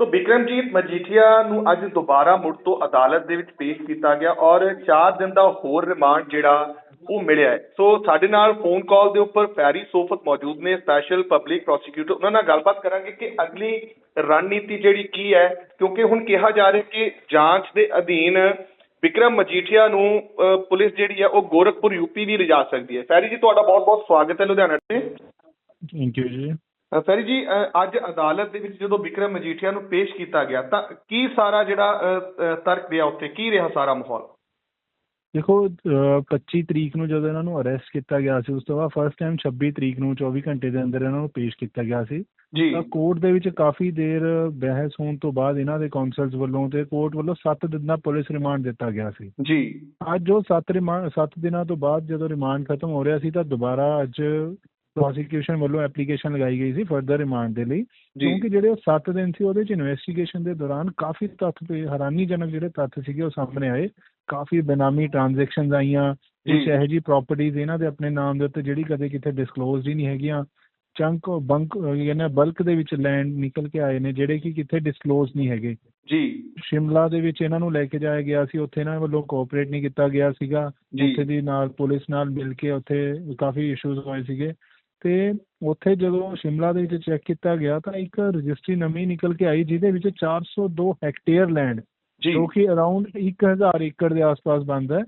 ਸੋ ਬਿਕਰਮਜੀਤ ਮਜੀਠੀਆ ਨੂੰ ਅੱਜ ਦੁਬਾਰਾ ਮੁੜ ਤੋਂ ਅਦਾਲਤ ਦੇ ਵਿੱਚ ਪੇਸ਼ ਕੀਤਾ ਗਿਆ ਔਰ 4 ਦਿਨ ਦਾ ਹੋਰ ਰਿਮਾਂਡ ਜਿਹੜਾ ਉਹ ਮਿਲਿਆ ਹੈ। ਸੋ ਸਾਡੇ ਨਾਲ ਫੋਨ ਕਾਲ ਦੇ ਉੱਪਰ ਫੈਰੀ ਸੋਫਤ ਮੌਜੂਦ ਨੇ ਸਪੈਸ਼ਲ ਪਬਲਿਕ ਪ੍ਰੋਸੀਕਿਊਟਰ ਉਹਨਾਂ ਨਾਲ ਗੱਲਬਾਤ ਕਰਾਂਗੇ ਕਿ ਅਗਲੀ ਰਣਨੀਤੀ ਜਿਹੜੀ ਕੀ ਹੈ, ਕਿਉਂਕਿ ਹੁਣ ਕਿਹਾ ਜਾ ਰਿਹਾ ਕਿ ਜਾਂਚ ਦੇ ਅਧੀਨ ਵਿਕਰਮ ਮਜੀਠੀਆ ਨੂੰ ਪੁਲਿਸ ਜਿਹੜੀ ਹੈ ਉਹ ਗੋਰਖਪੁਰ ਯੂਪੀ ਵੀ ਲਿਜਾ ਸਕਦੀ ਹੈ। ਫੈਰੀ ਜੀ, ਤੁਹਾਡਾ ਬਹੁਤ-ਬਹੁਤ ਸਵਾਗਤ ਹੈ ਲੁਧਿਆਣਾ ਤੇ ਥੈਂਕ ਯੂ ਜੀ। ਫੈਰੀ ਜੀ ਅੱਜ ਅਦਾਲਤ ਦੇ ਵਿੱਚ ਜਦੋਂ ਵਿਕਰਮ ਮਜੀਠੀਆ ਨੂੰ ਪੇਸ਼ ਕੀਤਾ ਗਿਆ ਤਾਂ ਕੀ ਸਾਰਾ ਜਿਹੜਾ ਤਰਕ ਰਿਹਾ ਉੱਥੇ? ਕੀ ਰਿਹਾ ਸਾਰਾ ਮਾਹੌਲ? ਦੇਖੋ ਅਹ 25 ਤਰੀਕ ਨੂੰ ਜਦੋਂ ਇਹਨਾਂ ਨੂੰ ਅਰੈਸਟ ਕੀਤਾ ਗਿਆ ਸੀ ਉਸ ਤੋਂ ਬਾਅਦ ਫਸਟ ਟਾਈਮ 26 ਤਰੀਕ ਨੂੰ 24 ਘੰਟੇ ਦੇ ਅੰਦਰ ਇਹਨਾਂ ਨੂੰ ਪੇਸ਼ ਕੀਤਾ ਗਿਆ ਸੀ। ਤਾਂ ਕੋਰਟ ਦੇ ਵਿੱਚ ਕਾਫੀ ਦੇਰ ਬਹਿਸ ਹੋਣ ਤੋਂ ਬਾਅਦ ਇਹਨਾਂ ਦੇ ਕਾਉਂਸਲਸ ਵੱਲੋਂ ਤੇ ਕੋਰਟ ਵੱਲੋਂ 7 ਦਿਨ ਦਾ ਪੁਲਿਸ ਰਿਮਾਂਡ ਦਿੱਤਾ ਗਿਆ ਸੀ। ਜੀ। ਅੱਜ ਉਹ 7 ਰਿਮਾਂਡ 7 ਦਿਨਾਂ ਤੋਂ ਬਾਅਦ ਜਦੋਂ ਰਿਮਾਂਡ ਖਤਮ ਹੋ ਰਿਹਾ ਸੀ ਤਾਂ ਦੁਬਾਰਾ ਅੱਜ ਪ੍ਰੋਸੀਕਿਊਸ਼ਨ ਵੱਲੋਂ ਐਪਲੀਕੇਸ਼ਨ ਲਗਾਈ ਗਈ ਸੀ ਫਰਦਰ ਰਿਮਾਂਡ ਦੇ ਲਈ। ਜੀ। ਕਿਉਂਕਿ ਜਿਹੜੇ ਉਹ 7 ਦਿਨ ਸੀ ਉਹਦੇ ਚ ਇਨਵੈਸਟੀਗੇਸ਼ਨ ਦੇ ਦੌਰਾਨ ਕਾਫੀ ਤੱਥ ਤੇ ਹੈਰਾਨੀਜਨਕ ਜਿਹੜੇ ਤੱਥ ਸੀਗੇ ਉਹ ਸਾਹਮਣੇ ਆਏ। ਕਾਫੀ ਬੇਨਾਮੀ ਟ੍ਰਾਂਜੈਕਸ਼ਨਸ ਆਈਆਂ ਜੀ। ਕੁਝ ਇਹੋ ਜਿਹੀ ਪ੍ਰਾਪਰਟੀਆਂ ਇਹਨਾਂ ਦੇ ਆਪਣੇ ਨਾਮ ਦੇ ਉੱਤੇ ਜਿਹੜੀ ਕਦੇ ਕਿਤੇ ਡਿਸਕਲੋਜ਼ਡ ਹੀ ਨਹੀਂ ਹੈਗੀਆਂ। ਚੰਕ ਬੰਕ ਯਾਨੀ ਬਲਕ ਦੇ ਵਿੱਚ ਲੈਂਡ ਨਿਕਲ ਕੇ ਆਏ ਨੇ ਜਿਹੜੇ ਕਿ ਕਿਤੇ ਡਿਸਕਲੋਜ਼ ਨਹੀਂ ਹੈਗੇ। ਜੀ। ਸ਼ਿਮਲਾ ਦੇ ਵਿੱਚ ਇਹਨਾਂ ਨੂੰ ਲੈ ਕੇ ਜਾਇਆ ਗਿਆ ਸੀ ਉੱਥੇ ਇਹਨਾਂ ਵੱਲੋਂ ਕੋਆਪਰੇਟ ਨਹੀਂ ਕੀਤਾ ਗਿਆ ਸੀਗਾ। ਜੀ। ਉੱਥੇ ਦੀ ਨਾਲ ਪੁਲਿਸ ਨਾਲ ਮਿਲ ਕੇ ਉੱਥੇ ਕਾਫੀ ਇਸ਼ੂਜ਼ ਹੋਏ ਸੀਗੇ। ਤੇ ਉੱਥੇ ਜਦੋਂ ਸ਼ਿਮਲਾ ਦੇ ਵਿੱਚ ਚੈੱਕ ਕੀਤਾ ਗਿਆ ਤਾਂ ਇੱਕ ਰਜਿਸਟਰੀ ਨਵੀਂ ਨਿਕਲ ਕੇ ਆਈ ਜਿਹਦੇ ਵਿੱਚ 402 ਹੈਕਟੇਅਰ ਲੈਂਡ ਜੀ। ਕਿ ਅਰਾਊਂਡ 1000 ਏਕੜ ਦੇ ਆਸ-ਪਾਸ ਬਣਦਾ ਹੈ।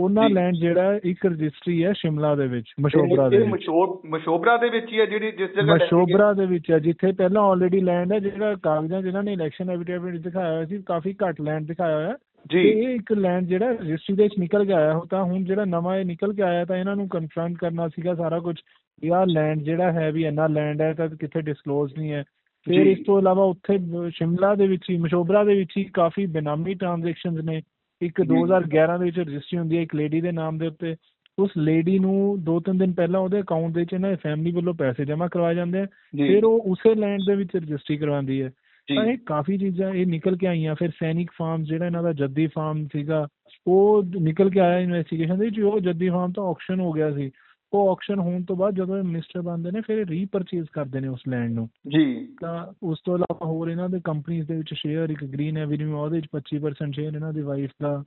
ਉਹਨਾਂ। ਲੈਂਡ ਜਿਹੜਾ ਇੱਕ ਰਜਿਸਟਰੀ ਹੈ ਸ਼ਿਮਲਾ ਦੇ ਵਿੱਚ ਮਸ਼ੋਬਰਾ ਦੇ ਵਿੱਚ। ਮਸ਼ੋਬਰਾ ਦੇ ਵਿੱਚ ਹੀ ਹੈ ਜਿਹੜੀ ਜਿਸ ਜਗ੍ਹਾ ਮਸ਼ੋਬਰਾ ਦੇ ਵਿੱਚ ਹੈ ਜਿੱਥੇ ਪਹਿਲਾਂ ਆਲਰੇਡੀ ਲੈਂਡ ਹੈ ਜਿਹੜਾ ਕਾਗਜ਼ਾਂ ਜਿਹਨਾਂ ਨੇ ਇਲੈਕਸ਼ਨ ਐਫੀਡੇਵਿਟ ਦਿਖਾਇਆ ਹੋਇਆ ਸੀ ਕਾਫੀ ਘੱਟ ਲੈਂਡ ਦਿਖਾਇਆ ਹੋਇਆ। ਜੀ। ਇਹ ਇੱਕ ਲੈਂਡ ਜਿਹੜਾ ਰਜਿਸਟਰੀ ਦੇ ਵਿੱਚ ਨਿਕਲ ਕੇ ਆਇਆ ਹੋ ਤਾਂ ਹੁਣ ਜਿਹੜਾ ਨਵਾਂ ਇਹ ਨਿਕਲ ਕੇ ਆਇਆ ਤਾਂ ਇਹਨਾਂ ਨੂੰ ਕਨਫਰੰਟ ਕਰਨਾ ਸੀਗਾ ਸਾਰਾ ਕੁਝ ਕਿ ਆਹ ਲੈਂਡ ਜਿਹੜਾ ਹੈ ਵੀ ਇੰਨਾ ਲੈਂਡ ਹੈ ਤਾਂ ਕਿੱਥੇ ਡਿਸਕਲੋਜ਼ ਨਹੀਂ ਹੈ। ਫਿਰ। ਇਸ ਤੋਂ ਇਲਾਵਾ ਉੱਥੇ ਸ਼ਿਮਲਾ ਦੇ ਵਿੱਚ ਹੀ ਮਸ਼ੋਬਰਾ ਦੇ ਵਿੱਚ ਹੀ ਕਾਫੀ ਬੇਨਾਮੀ ਟ੍ਰਾਂਜੈਕਸ਼ਨਸ ਨੇ। ਇੱਕ ਜੀ। 2011 ਦੇ ਵਿੱਚ ਰਜਿਸਟਰੀ ਹੁੰਦੀ ਹੈ ਇੱਕ ਲੇਡੀ ਦੇ ਨਾਮ ਦੇ ਉੱਤੇ। ਉਸ ਲੇਡੀ ਨੂੰ ਦੋ ਤਿੰਨ ਦਿਨ ਪਹਿਲਾਂ ਉਹਦੇ ਅਕਾਊਂਟ ਦੇ ਵਿੱਚ ਇਹਨਾਂ ਦੀ ਫੈਮਿਲੀ ਵੱਲੋਂ ਪੈਸੇ ਜਮ੍ਹਾਂ ਕਰਵਾਏ ਜਾਂਦੇ ਆ। ਫਿਰ ਉਹ ਉਸੇ ਲੈਂਡ ਦੇ ਵਿੱਚ ਰਜਿਸਟਰੀ ਕਰਵਾਉਂਦੀ ਹੈ। ਤਾਂ ਇਹ ਕਾਫੀ ਚੀਜ਼ਾਂ ਇਹ ਨਿਕਲ ਕੇ ਆਈਆਂ। ਫਿਰ ਸੈਨਿਕ ਫਾਰਮ ਜਿਹੜਾ ਇਹਨਾਂ ਦਾ ਜੱਦੀ ਫਾਰਮ ਸੀਗਾ ਉਹ ਨਿਕਲ ਕੇ ਆਇਆ ਇਨਵੈਸਟੀਗੇਸ਼ਨ ਦੇ ਵਿੱਚ। ਉਹ ਜੱਦੀ ਫਾਰਮ ਤਾਂ ਆਕਸ਼ਨ ਹੋ ਗਿਆ ਸੀ। ਉਹ ਆਕਸ਼ਨ ਹੋਣ ਤੋਂ ਬਾਅਦ ਜਦੋਂ ਇਹ ਮਿਨਿਸਟਰ ਬਣਦੇ ਨੇ ਫਿਰ ਰੀਪਰਚੇਜ਼ ਕਰਦੇ ਨੇ ਉਸ ਲੈਂਡ ਨੂੰ। ਜੀ। ਤਾਂ ਉਸ ਤੋਂ ਇਲਾਵਾ ਹੋਰ ਇਹਨਾਂ ਦੇ ਕੰਪਨੀਆਂ ਦੇ ਵਿੱਚ ਸ਼ੇਅਰ ਇੱਕ ਗ੍ਰੀਨ ਐਵਨਿਊ ਉਹਦੇ ਵਿੱਚ 25% ਸ਼ੇਅਰ ਇਹਨਾਂ ਦੀ ਵਾਈਫ ਦਾ।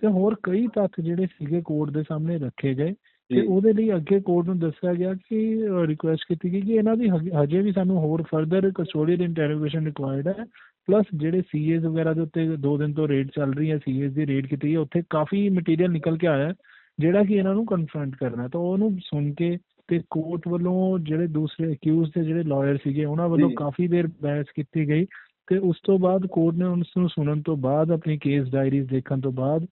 ਤੇ ਹੋਰ ਕਈ ਤੱਥ ਜਿਹੜੇ ਸੀਗੇ ਕੋਰਟ ਦੇ ਸਾਹਮਣੇ ਰੱਖੇ ਗਏ। ਤੇ ਉਹਦੇ ਲਈ ਅੱਗੇ ਕੋਰਟ ਨੂੰ ਦੱਸਿਆ ਗਿਆ ਕਿ ਰਿਕੁਐਸਟ ਕੀਤੀ ਗਈ ਕਿ ਇਹਨਾਂ ਦੀ ਹਜੇ- ਵੀ ਸਾਨੂੰ ਹੋਰ ਫਰਦਰ ਕਸਟੋਡੀਅਲ ਇੰਟਰੋਗੇਸ਼ਨ ਰਿਕੁਆਇਰਡ ਹੈ ਪਲੱਸ ਜਿਹੜੇ ਸੀਏਜ਼ ਵਗੈਰਾ ਦੇ ਉੱਤੇ ਦੋ ਦਿਨ ਤੋਂ ਰੇਡ ਚੱਲ ਰਹੀ ਹੈ ਸੀਏਜ਼ ਦੀ ਰੇਡ ਕੀਤੀ ਹੈ ਉੱਥੇ ਕਾਫੀ ਮਟੀਰੀਅਲ ਨਿਕਲ ਕੇ ਆਇਆ ਹੈ, ਜਿਹੜਾ ਕਿ ਇਹਨਾਂ ਨੂੰ ਕਨਫਰੰਟ ਕਰਨਾ। ਤਾਂ ਉਹਨੂੰ ਸੁਣ ਕੇ ਤੇ ਕੋਰਟ ਵੱਲੋਂ ਜਿਹੜੇ ਦੂਸਰੇ ਅਕਿਊਜ਼ ਦੇ ਜਿਹੜੇ ਲਾਇਰ ਸੀਗੇ ਉਹਨਾਂ ਵੱਲੋਂ। ਕਾਫੀ ਦੇਰ ਬਹਿਸ ਕੀਤੀ ਗਈ ਤੇ ਉਸ ਤੋਂ ਬਾਅਦ ਕੋਰਟ ਨੇ ਉਸ ਨੂੰ ਸੁਣਨ ਤੋਂ ਬਾਅਦ ਆਪਣੀ ਕੇਸ ਡਾਇਰੀਜ਼ ਦੇਖਣ ਤੋਂ ਬਾਅਦ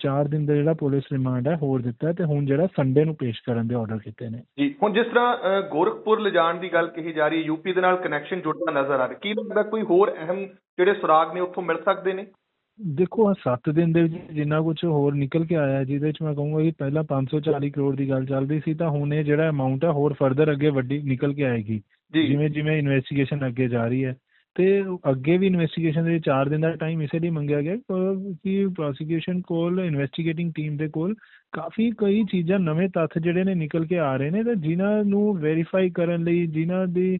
4 ਦਿਨ ਦਾ ਜਿਹੜਾ ਪੁਲਿਸ ਰਿਮਾਂਡ ਹੈ ਹੋਰ ਦਿੱਤਾ ਤੇ ਹੁਣ ਜਿਹੜਾ ਸੰਡੇ ਨੂੰ ਪੇਸ਼ ਕਰਨ ਦੇ ਆਰਡਰ ਕੀਤੇ ਨੇ। ਜੀ ਹੁਣ ਜਿਸ ਤਰ੍ਹਾਂ ਗੋਰਖਪੁਰ ਲਿਜਾਣ ਦੀ ਗੱਲ ਕਹੀ ਜਾ ਰਹੀ ਹੈ ਯੂਪੀ ਦੇ ਨਾਲ ਕਨੈਕਸ਼ਨ ਜੁੜਦਾ ਨਜ਼ਰ ਆ ਰਿਹਾ। ਕੀ ਲੱਗਦਾ ਕੋਈ ਹੋਰ ਅਹਿਮ ਜਿਹੜੇ ਸੁਰਾਗ ਨੇ ਉੱਥੋਂ ਮਿਲ ਸਕਦੇ ਨੇ? ਦੇਖੋ ਆ 7 ਦਿਨ ਦੇ ਵਿੱਚ ਜਿੰਨਾ ਕੁਝ ਹੋਰ ਨਿਕਲ ਕੇ ਆਇਆ ਜਿਹਦੇ ਵਿੱਚ ਮੈਂ ਕਹੂੰਗਾ ਕਿ ਪਹਿਲਾਂ 540 ਕਰੋੜ ਦੀ ਗੱਲ ਚੱਲਦੀ ਸੀ ਤਾਂ ਹੁਣ ਇਹ ਜਿਹੜਾ ਅਮਾਉਂਟ ਹੈ ਹੋਰ ਫਰਦਰ ਅੱਗੇ ਵੱਡੀ ਨਿਕਲ ਕੇ ਆਏਗੀ। ਜਿਵੇਂ ਜਿਵੇਂ ਇਨਵੈਸਟੀਗੇਸ਼ਨ ਅੱਗੇ ਜਾ ਰਹੀ ਹੈ ਤੇ ਅੱਗੇ ਵੀ ਇਨਵੈਸਟੀਗੇਸ਼ਨ ਦੇ 4 ਦਿਨ ਦਾ ਟਾਈਮ ਇਸੇ ਲਈ ਮੰਗਿਆ ਗਿਆ ਕਿ- ਪ੍ਰੋਸੀਕਿਊਸ਼ਨ ਕੋਲ ਇਨਵੈਸਟੀਗੇਟਿੰਗ ਟੀਮ ਦੇ ਕੋਲ ਕਾਫੀ ਕਈ ਚੀਜ਼ਾਂ ਨਵੇਂ ਤੱਥ ਜਿਹੜੇ ਨੇ ਨਿਕਲ ਕੇ ਆ ਰਹੇ ਨੇ ਤੇ ਜਿਨ੍ਹਾਂ ਨੂੰ ਵੈਰੀਫਾਈ ਕਰਨ ਲਈ ਜਿਨ੍ਹਾਂ ਦੀ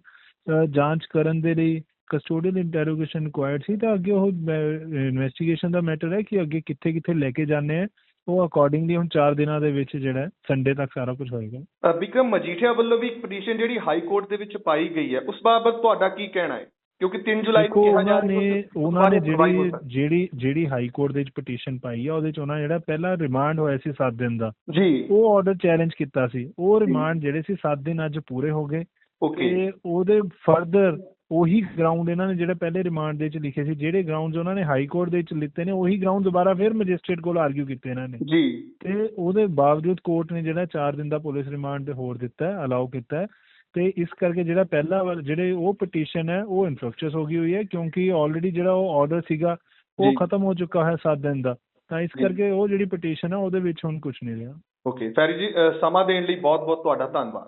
ਜਾਂਚ ਕਰਨ ਦੇ ਲਈ ਕਸਟੋਡੀਅਲ ਇੰਟਰੋਗੇਸ਼ਨ ਰਿਕੁਆਇਰਡ ਸੀ ਤਾਂ ਅੱਗੇ ਉਹ ਇਨਵੈਸਟੀਗੇਸ਼ਨ ਦਾ ਮੈਟਰ ਹੈ ਕਿ ਅੱਗੇ ਕਿੱਥੇ ਕਿੱਥੇ ਲੈ ਕੇ ਜਾਂਦੇ ਆ। ਉਹ ਅਕੋਰਡਿੰਗਲੀ ਹੁਣ 4 ਦਿਨਾਂ ਦੇ ਵਿੱਚ ਜਿਹੜਾ ਸੰਡੇ ਤੱਕ ਸਾਰਾ ਕੁਝ ਹੋਏਗਾ ਅ, ਵਿਕਰਮ ਮਜੀਠੀਆ ਵੱਲੋਂ ਵੀ ਇੱਕ ਪਟੀਸ਼ਨ ਜਿਹੜੀ ਹਾਈ ਕੋਰਟ ਦੇ ਵਿੱਚ ਪਾਈ ਗਈ ਹੈ ਉਸ ਬਾਬਤ ਤੁਹਾਡਾ ਕੀ ਕਹਿਣਾ ਹੈ? ਕਿਉਂਕਿ 3 ਜੁਲਾਈ ਦੇਖੋ ਕਿਹਾ ਜਾ ਰਿਹਾ ਨੇ ਉਹਨਾਂ ਨੇ ਜਿਹੜੀ। ਜਿਹੜੀ ਜਿਹੜੀ ਹਾਈ ਕੋਰਟ ਦੇ ਵਿੱਚ ਪਟੀਸ਼ਨ ਪਾਈ ਆ ਉਹਦੇ ਚ ਉਹਨਾਂ ਜਿਹੜਾ ਪਹਿਲਾ ਰਿਮਾਂਡ ਹੋਇਆ ਸੀ 7 ਦਿਨ ਦਾ ਜੀ। ਉਹ ਆਰਡਰ ਚੈਲੰਜ ਕੀਤਾ ਸੀ। ਉਹ ਰਿਮਾਂਡ ਜਿਹੜੇ ਸੀ 7 ਦਿਨ ਅੱਜ ਪੂਰੇ ਹੋ ਗਏ। ਓਕੇ। ਤੇ ਉਹਦੇ ਫਰਦਰ ਉਹੀ ਗਰਾਊਂਡ ਇਹਨਾਂ ਨੇ ਜਿਹੜੇ ਪਹਿਲੇ ਰਿਮਾਂਡ ਦੇ ਵਿੱਚ ਲਿਖੇ ਸੀ ਜਿਹੜੇ ਗਰਾਊਂਡਸ ਉਹਨਾਂ ਨੇ ਹਾਈ ਕੋਰਟ ਦੇ ਵਿੱਚ ਲਿੱਤੇ ਨੇ ਉਹੀ ਗਰਾਊਂਡ ਦੁਬਾਰਾ ਫਿਰ ਮੈਜਿਸਟ੍ਰੇਟ ਕੋਲ ਆਰਗੂ ਕੀਤੇ ਇਹਨਾਂ ਨੇ। ਜੀ। ਤੇ ਉਹਦੇ ਬਾਵਜੂਦ ਕੋਰਟ ਨੇ ਜਿਹੜਾ 4 ਦਿਨ ਦਾ ਪੁਲਿਸ ਰਿਮਾਂਡ ਹੋਰ ਦਿੱਤਾ ਹੈ ਅਲਾਉ ਕੀਤਾ ਹੈ। ਤੇ ਇਸ ਕਰਕੇ ਜਿਹੜਾ ਪਹਿਲਾ ਵਾਲਾ ਜਿਹੜੇ ਉਹ ਪਟੀਸ਼ਨ ਹੈ ਉਹ ਇਨਫਰਕਚਸ ਹੋ ਗਈ ਹੋਈ ਹੈ ਕਿਉਂਕਿ ਆਲਰੇਡੀ ਜਿਹੜਾ ਉਹ ਆਰਡਰ ਸੀਗਾ ਉਹ। ਖਤਮ ਹੋ ਚੁੱਕਾ ਹੈ 7 ਦਿਨ ਦਾ ਤਾਂ ਇਸ। ਕਰਕੇ ਉਹ ਜਿਹੜੀ ਪਟੀਸ਼ਨ ਹੈ ਉਹਦੇ ਵਿੱਚ ਹੁਣ ਕੁਝ ਨਹੀਂ ਰਿਹਾ ਓਕੇ ਫੈਰੀ ਜੀ ਸਮਾਂ ਦੇਣ ਲਈ ਬਹੁਤ ਬਹੁਤ ਤੁਹਾਡਾ ਧੰਨਵਾਦ